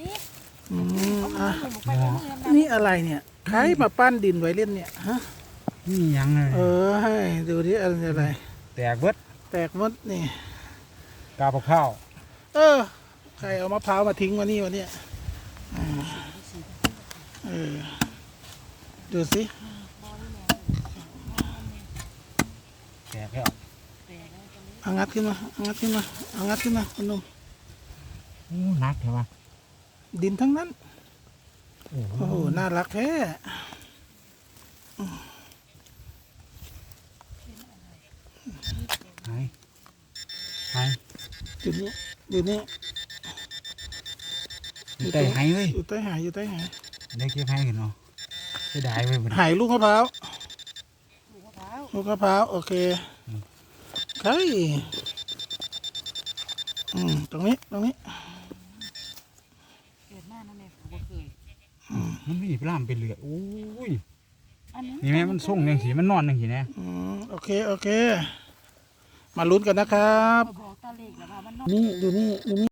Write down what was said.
นี่อืมอะหนูไปเรื่อยๆนะนี่อะไรเนี่ยใครมาปั้นดินไว้เล่นเนี่ยฮะนี่ยังเลยเออให้ดูดิอะไรอะไร แตกเบิดแตกหมดนี่กาบข้าว เออ ใครเอามะพร้าวมาทิ้งวะนี่วะเนี่ยอืมเออดูสิแตกแล้วเอางัดขึ้นมาเอางัดขึ้นมาเอางัดขึ้นมาคุณหนุ่มโอ้หนักใช่ปะ ดินทั้งนั้น โอ้โหโอ้โหน่ารักแท้หายหายอยู่นี่อยู่นี่อยู่ใต้หายเลยอยู่ใต้หายอยู่ใต้หายได้เก็บให้กันเนาะเสียดายไปหมดหายลูกมะพร้าวลูกมะพร้าวลูกมะพร้าวโอเคใช่อืมตรงนี้ ตรงนี้เกิดห น้านั่นเองผมก็เคยมันมีปลามเป็นเหลือดโอ้ยอันนี้นี่แม่มันส่งยังสีมันนอนยังสีนะอืมโอเคโอเค มาลุ้นกันนะครับบอกตาเล็กแล้วว่ามันนอกนี่ดูนี่ดูนี่